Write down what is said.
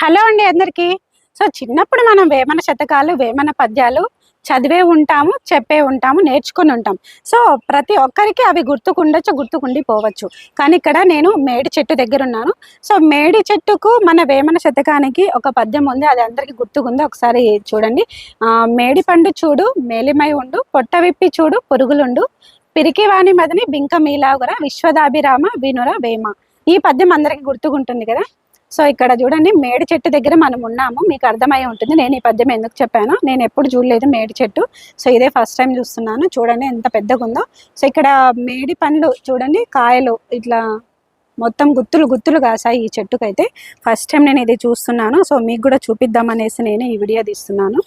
Hello అండి అందరికీ. So చిన్నప్పుడు మనం వేమన శతకాలు వేమన పద్యాలు చదివే ఉంటాము చెప్పే ఉంటాము నేర్చుకుని ఉంటాం. సో ప్రతి ఒక్కరికి అవి గుర్తుకుండొచ్చు గుర్తుకుండిపోవచ్చు. కానీ ఇక్కడ నేను మేడి చెట్టు దగ్గర ఉన్నాను సో మేడి చెట్టుకు మన వేమన శతకానికి ఒక పద్యం ఉంది అది అందరికీ గుర్తుకుంది? ఒకసారి చూడండి. ఆ, మేడి పండు చూడు మేలిమై ఉండు పొట్ట విప్పి చూడు పురుగులుండు పిరికివాణి మదిని బింక మీలాగుర విశ్వదాభిరామ వినుర వేమ. ఈ పద్యం అందరికీ గుర్తుకుంటుంది కదా? సో ఇక్కడ చూడండి మేడి చెట్టు దగ్గర మనం ఉన్నాము. మీకు అర్థమై ఉంటుంది. నేను ఈ పద్యం ఎందుకు చెప్పాను నేను ఎప్పుడు చూడలేదు మేడి చెట్టు. సో ఇదే ఫస్ట్ టైం చూస్తున్నాను. చూడండి ఎంత పెద్దగా ఉందో సో ఇక్కడ మేడి పండ్లు చూడండి కాయలు ఇట్లా మొత్తం గుత్తులు గుత్తులు కాసాయి ఈ చెట్టుకైతే. ఫస్ట్ టైం నేను ఇది చూస్తున్నాను. సో మీకు కూడా చూపిద్దామనేసి నేను ఈ వీడియో తీస్తున్నాను.